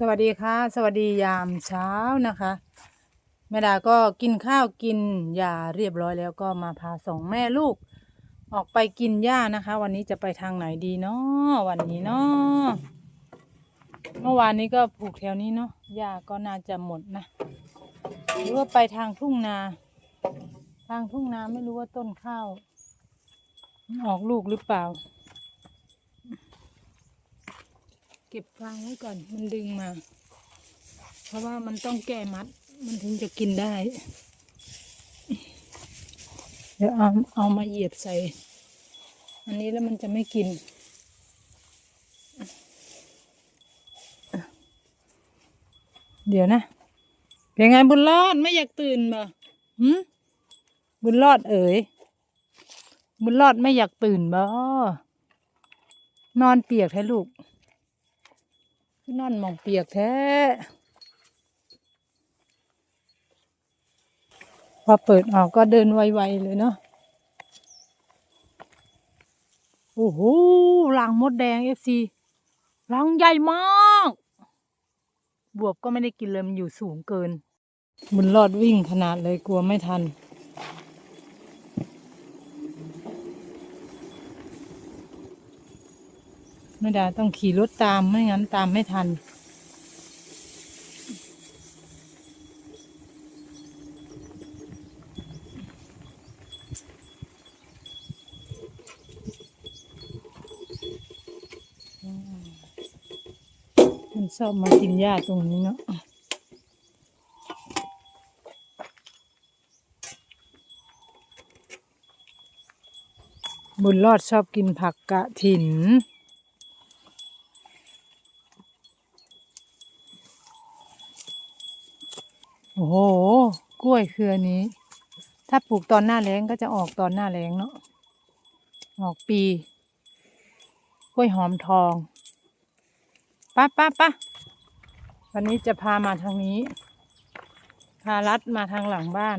สวัสดีค่ะ สวัสดียามเช้านะคะแม่ดาก็กินข้าวกินยาเรียบร้อยแล้วก็มาพาสองแม่ลูก ออกไปกินหญ้านะคะ วันนี้จะไปทางไหนดีเนาะวันนี้เนาะเมื่อวานนี้ก็ปลูกแถวนี้เนาะหญ้าก็น่าจะหมดนะหรือว่าไปทางทุ่งนา ทางทุ่งนาไม่รู้ว่าต้นข้าว ออกลูกหรือเปล่า เก็บฟางไว้ก่อน มันดึงมา เพราะว่ามันต้องแก้มัด มันถึงจะกินได้ เดี๋ยวเอาเอามาเหยียบใส่ อันนี้แล้วมันจะไม่กินเดี๋ยวนะเป็นไงบุญรอดไม่อยากตื่นบ่หืมบุญรอดเอ๋ย บุญรอดไม่อยากตื่นบ่นอนเปียกแท้ลูก คือนอนมองเปียกแท้พอเปิดออกก็เดินไวๆเลยเนาะโอ้โหรังมดแดงเอฟซีรังใหญ่มาก บวบก็ไม่ได้กินเลยมันอยู่สูงเกิน บุญรอดวิ่งขนาดเลยกลัวไม่ทัน ไม่ได้ต้องขี่รถตามไม่งั้นตามไม่ทัน มันชอบมากินหญ้าตรงนี้เนาะบุญรอดชอบกินผักกะถิน โอ้โห กล้วยเครือนี้ ถ้าปลูกตอนหน้าแล้งก็จะออกตอนหน้าแล้งเนาะ ออกปี กล้วยหอมทองป้าป้าป้าวันนี้จะพามาทางนี้ พาลัดมาทางหลังบ้าน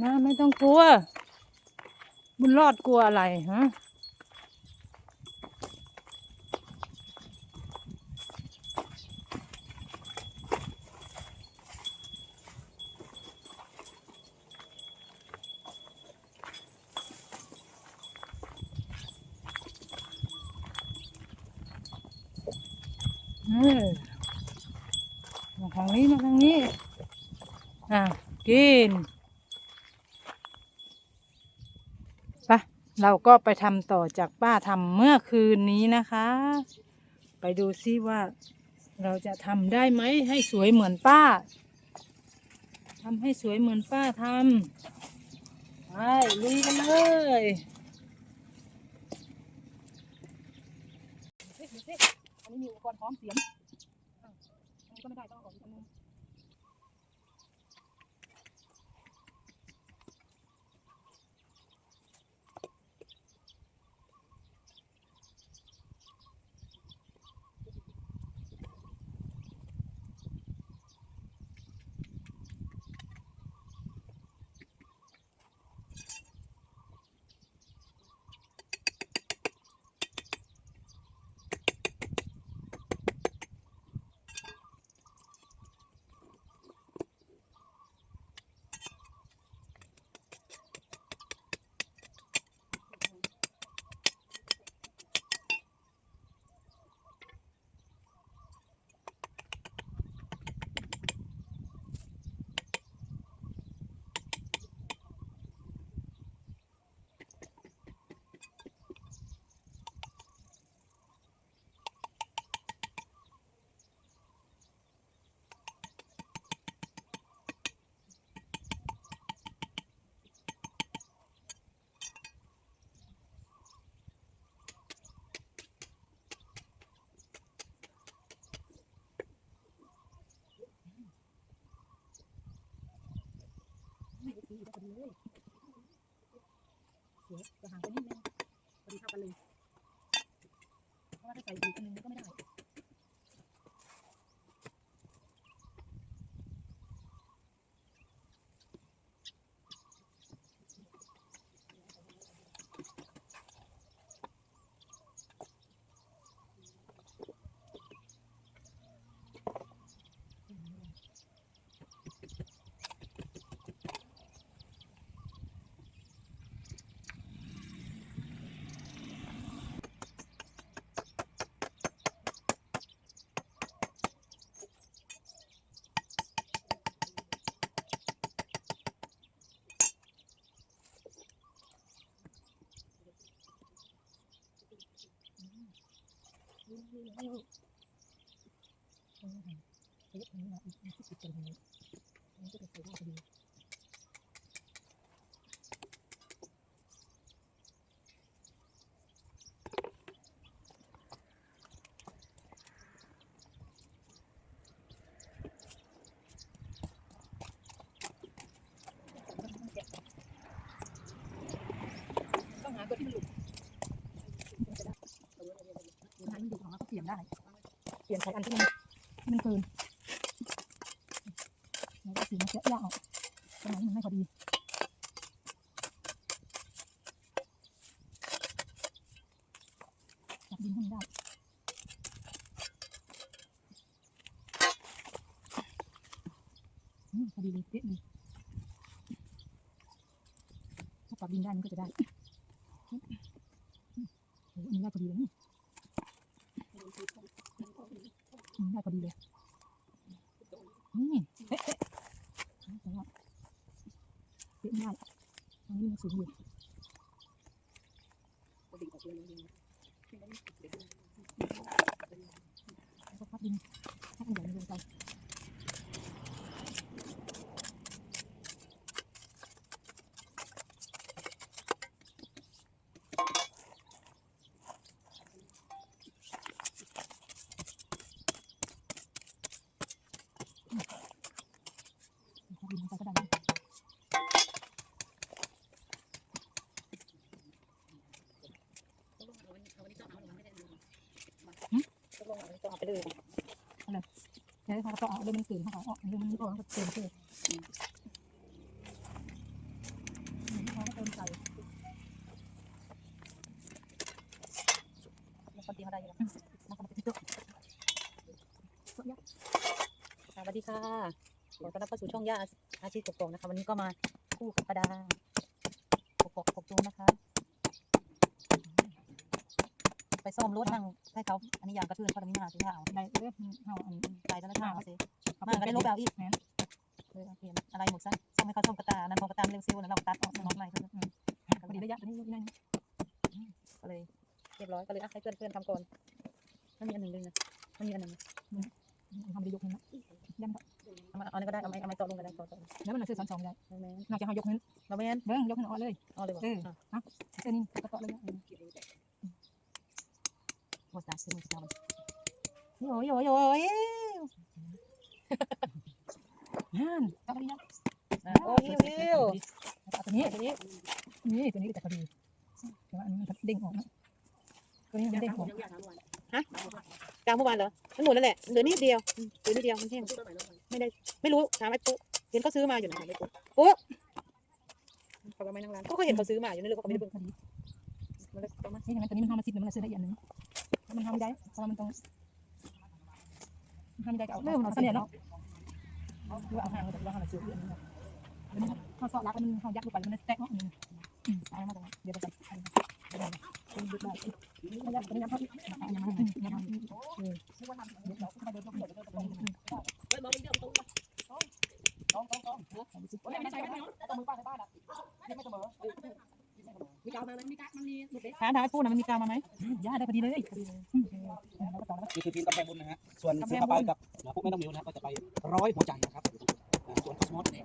นะไม่ต้องกลัว บุญรอดกลัวอะไรฮะ เออมาทางนี้มาทางนี้ อะกินปะเราก็ไปทำต่อจากป้าทำเมื่อคืนนี้นะคะ ไปดูซิว่าเราจะทำได้ไหมให้สวยเหมือนป้าทำให้สวยเหมือนป้าทำไปลุยกันเลยอันนี้มีอุปกรณ์พร้อมเสียงอันนี้ก็ไม่ได้ต้องเอาออกอีกอันนึง ไม่ได้ตีพอดีเลยเดี๋ยวจะห่างไปนิดนึง พอดี เท่ากันเลยเพราะว่าถ้าใส่อีกอันนึงก็ไม่ได้ต้องหาตัวที่มันหลุดหาที่หลุดของเราก็เปลี่ยนได้ เปลี่ยนใส่อันที่มันที่มันเกินแล้วก็สีมันเสียยากออกตรงไหนมันไม่พอดีจับดินให้มันได้พอดีเลยเป๊ะเลยถ้าปรับดินได้มันก็จะได้โหอันนี้ได้พอดีเลยนี่อืมได้ พอดีเลยนี่เป๊ะเป๊ะแต่ว่าเป๊ะไม่ได้อันนี้มันสูงอยู่แล้วก็พับดินพับมันใหญ่ลงไป พับดินลงไปก็ได้นะ เดี๋ยวก็เอาเดี๋ยมันเกินเขาเอออกเดี๋ยมันออกก็เติมเพิ่มอืมเขาก็เติมใส่แล้วก็ตีเขาได้อยู่แล้วแล้วก็มาติดตัวสวัสดีค่ะขอต้อนรับเข้าสู่ช่องย่าอาชีพกบกนะคะ วันนี้ก็มาคู่กับประดากบกกบจูนะคะ ไปซ่อมรถนั่งให้เขาอันนี้ยางกระทืนเขาทำนี้มาสิค่ะเอาได้เออเขาอันไปแล้วนะค่ะเอาสิมาก็ได้ลบเอาอีกแม่นเลยเอาเปลี่ยนอะไรหมดซะซ่อมให้เขาซ่อมกระตานั่นพอกระตามเร็วซิวนั่นเราก็ตัดออกน้องใหม่ก็พอดีระยะตัวนี้นั่นก็เลยเรียบร้อยก็เลยอะให้เพื่อนเพื่อนทำก่อนมันมีอันหนึ่งเลยนะมันมีอันหนึ่งทำดียกนึงนะยันเอามาเอาอันนี้ก็ได้เอาไม้เอาไม้ต่อลงก็ได้ต่อต่อแล้วมันซื้อสองสองได้เอาแม่นน่าจะเอายกนึงเราแม่นเบิ้งยกนึงออกเลยเอาเลยบ่เอออะเออนี่ก็ต่อเลย หมดสามสิบหมดสามโอ้ยโอ้ยโอ้ยนั่นต่อไปยังโอ้ยวิวเอาตัวนี้ตัวนี้นี่ตัวนี้ก็จะพอดีแต่ว่าอันนี้มันเด้งออกนะตัวนี้มันเด้งออกกลางเมื่อวานเหรอมันหมดแล้วแหละเหลือนิดเดียวเหลือนิดเดียวมันแห้งไม่ได้ไม่รู้ถามไอ้ปุ๊เห็นเขาซื้อมาอยู่นะไอ้ปุ๊ปุ๊เขาก็ไม่นั่งร้านเขาก็เห็นเขาซื้อมาอยู่นี่เลยเขาก็ไม่ได้เบิ่งพอดีมันเลยเอามานี่อย่างนั้นตัวนี้มันทำมาสิบมันซื้อได้อีกอันนึง มันทำได้เพราะมันต้องทำได้ก็เอาเริ่มเราเสน่ห์เนาะหรือเอาห่างแต่ว่าเราซื้ออีกอันนึงเขาสอดรักมันเขายักลงไปมันแตกเนาะอืมเอามาตรงเดี๋ยวไปกันเดี๋ยวไปดูได้ไม่ยักไม่ยักเขาเอาอย่างนั้นอย่างนั้นเออเดี๋ยวเราไปเดินเดินเดินเดินเดินถามถามไอ้ปุ๊นะมันมีกาวมาไหมย่าได้พอดีเลยแล้วก็ต่อแล้วนี่คือทีมกำแพงบุญนะฮะ ส่วนเสือผ้าใบกับพวกแม่น้องมิวนะครับก็จะไปร้อยหัวใจนะครับอ่าส่วนคอสมอสเนี่ย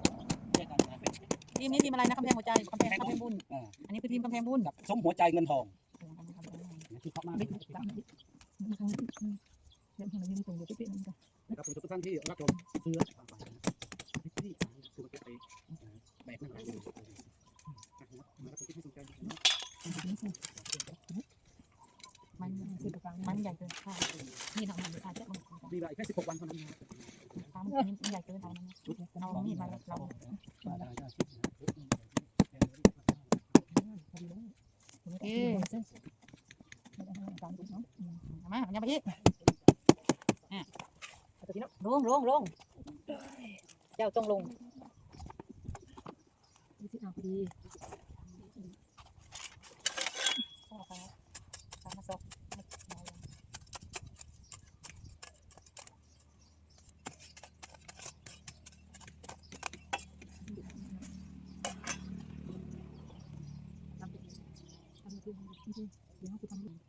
แยกกันนะเป็นทีมนี้ทีมอะไรนะกำแพงหัวใจกำแพงกำแพงบุญอ่าอันนี้คือทีมกำแพงบุญกับสมหัวใจเงินทองนะที่เพราะมากบิ๊กนะครับตามบิ๊กมันคงเดี๋ยวเรายืนตรงอยู่ที่เป็นกันนะครับผมทุกท่านที่รับชมเสือผ้าใบนะที่คือมันจะไปแบกนั่งหลายอยู่นะครับมาแล้วที่สนใจนะครับ มัน ซื้อประกัน มันใหญ่เกินค่ะนี่ทำมันค่ะแค่มันมีเวลาอีกแค่16วันเท่านั้นครับมันใหญ่เกินทำมันเอามีดมาเรามาได้ได้ชิดนะพอดีเออเส้นไม่ได้ให้กาเนาะเอามาอย่าไปอีกอะลงลงลงเจ้าต้องลงดูสิอะพอดี พ่อเขาทำมาสอบ ทำ คือทำ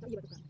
ก็อยู่ปร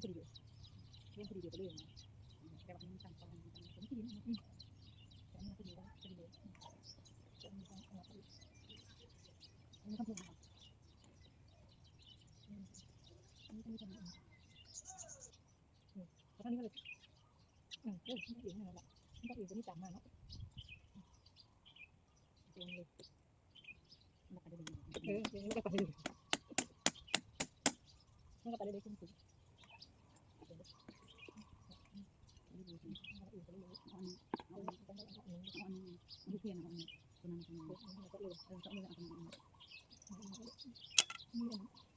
มันจะดีอยู่เรียนพอดีเดียวไปเลยนะแต่ว่ามันจำตอนนั้นผมที่ดีนะอืมแต่มันพอดีแล้วพอดีเลยแต่มันต้องเอาไปมันต้องพูดนะอันนี้ก็ม่ทำอะไรอืมแล้วตอนนี้ก็เลยอืมเอ้ยไม่ถึงนั่นแหละไม่ต้องอื่จะไม่จำมาเนาะเดินเลยมันก็ไปเลยเออเดินมันก็ไปเลยมันก็ไปเลยขึ้นสูง ไม่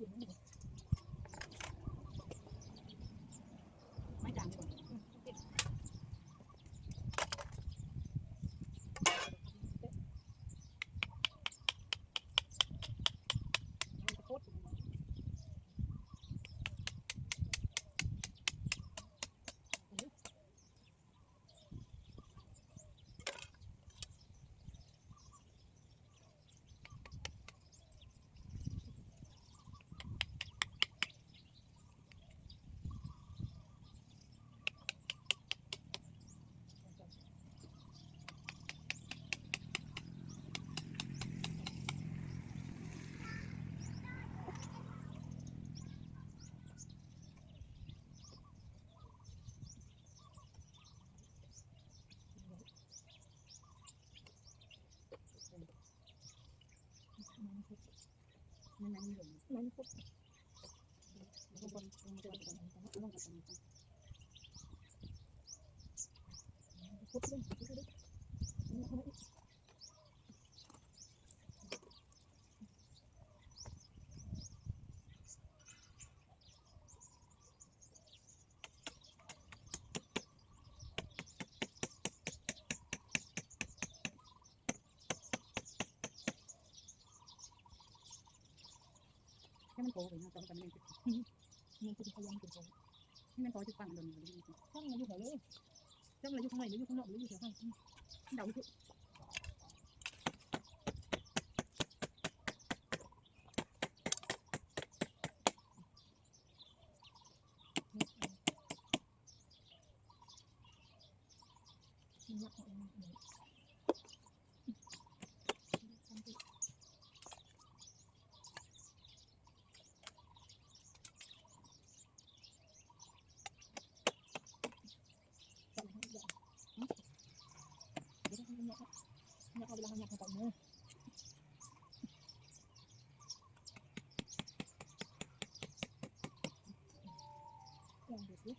Gracias. มันมันหลงมันพุทธมันคนมันจะเป็นมันจะต้องกับมันพุทธเลยพุทธเลย ให้มันโตไปนะจอมกันมันมันคือพยายามเป็นโตให้มันโตจุดปังโดนมันช่างมันอยู่หัวเลยเจ้าอะไรอยู่ข้างในหรืออยู่ข้างนอกหรืออยู่แถวข้างเดาไม่ถูก อยากเอาเวลาอยากมาต่อเนื้อลองดูสิ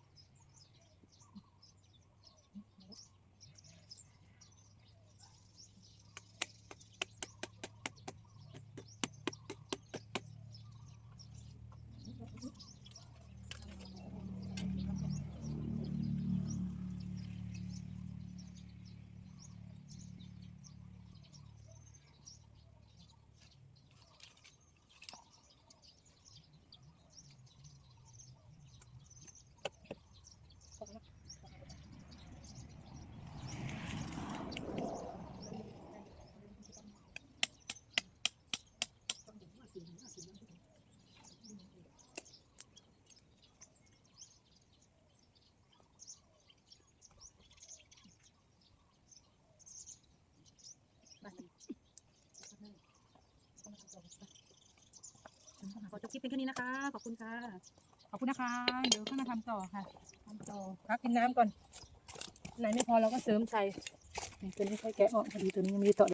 ขอ จบคลิปเป็นแค่นี้นะคะ ขอบคุณค่ะ ขอบคุณนะคะ เดี๋ยวขึ้นมาทำต่อค่ะทำต่อพักกินน้ำก่อน ไหนไม่พอเราก็เสริมใส่นี่ตัวนี้ค่อยแกะออกพอดีตัวนี้ยังมีต่อ